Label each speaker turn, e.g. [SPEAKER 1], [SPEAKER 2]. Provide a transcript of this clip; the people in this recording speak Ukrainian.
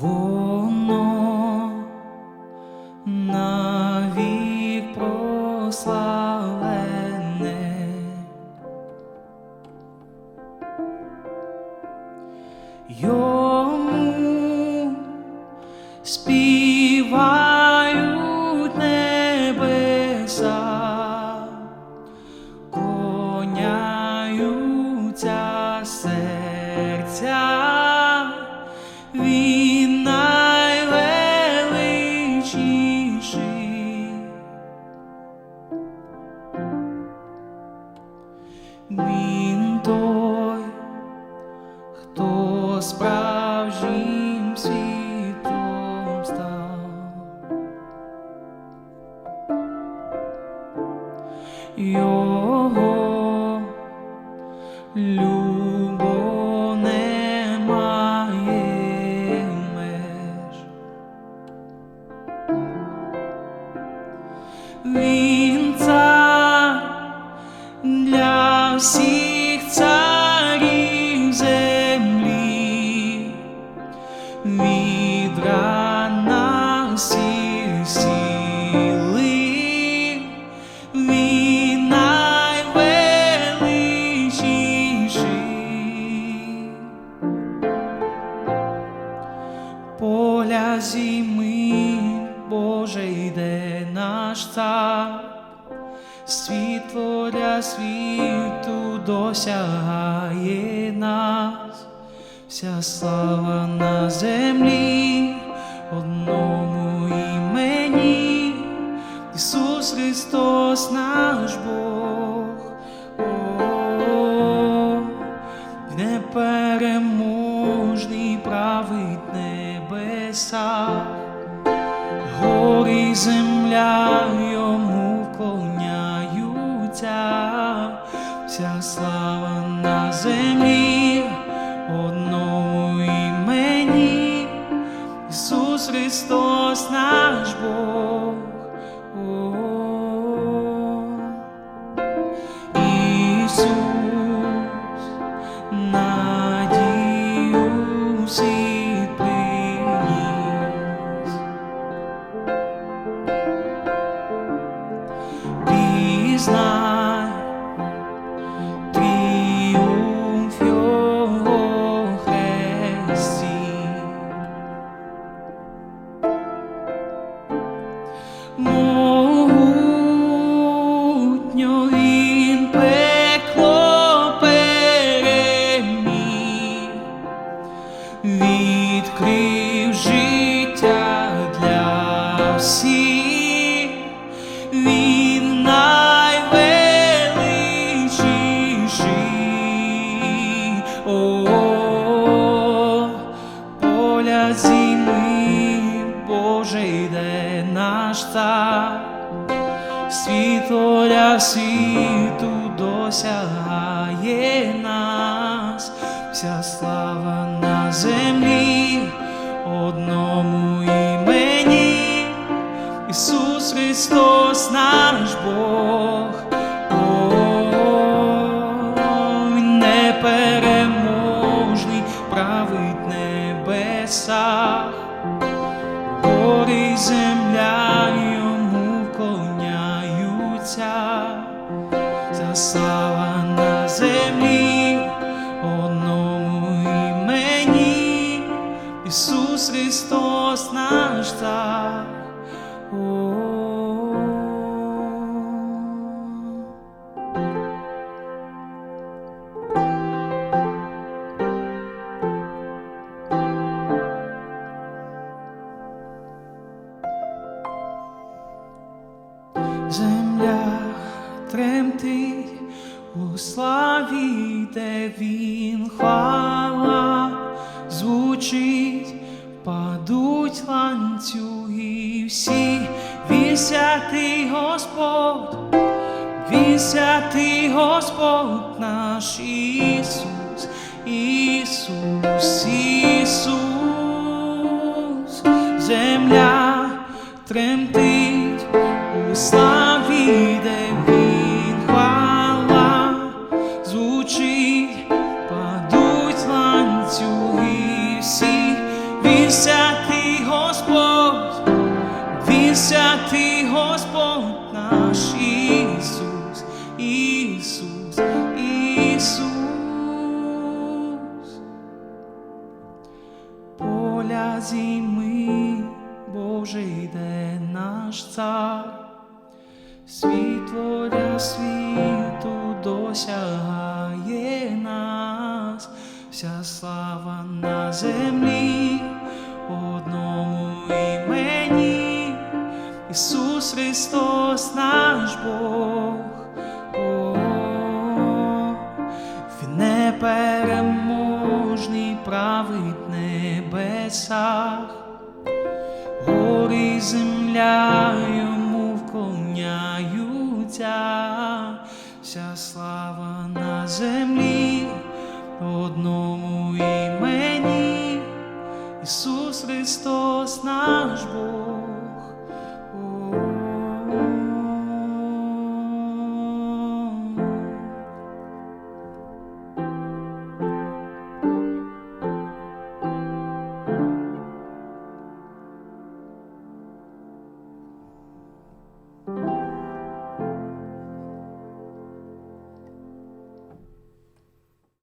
[SPEAKER 1] воно навік прославлене. Йому співають небеса, коняються серця. Він той, хто справжнім світлом став. Його любов не має меж. Він всіх царів землі, від рана всі сіли, він найвеличніший. Поля зими, Боже, йде наш цар, світло для світу досягає нас, вся слава на землі, одному імені, Ісус Христос наш Бог. О, непереможний править небеса, гори земля вся слава на землі, одному імені, Ісус Христос наш Бог. О, Ісус, Mù наш світло світу досягає нас, вся слава на землі, одному імені, Ісус Христос наш Бог. О, Він править небесах, гори й вклоняються, вся слава на землі, одному імені, Ісус Христос наш цар. Тремтить у славі, де він. Хвала звучить, падуть ланцюги всі, він святий Господь, він святий Господь наш Ісус, Ісус, вся слава на землі, одному імені, Ісус Христос наш Бог. О, він непереможний править небесах, гори земля йому вклоняються, вся слава на землі, одному імені, Ісус Христос наш Бог.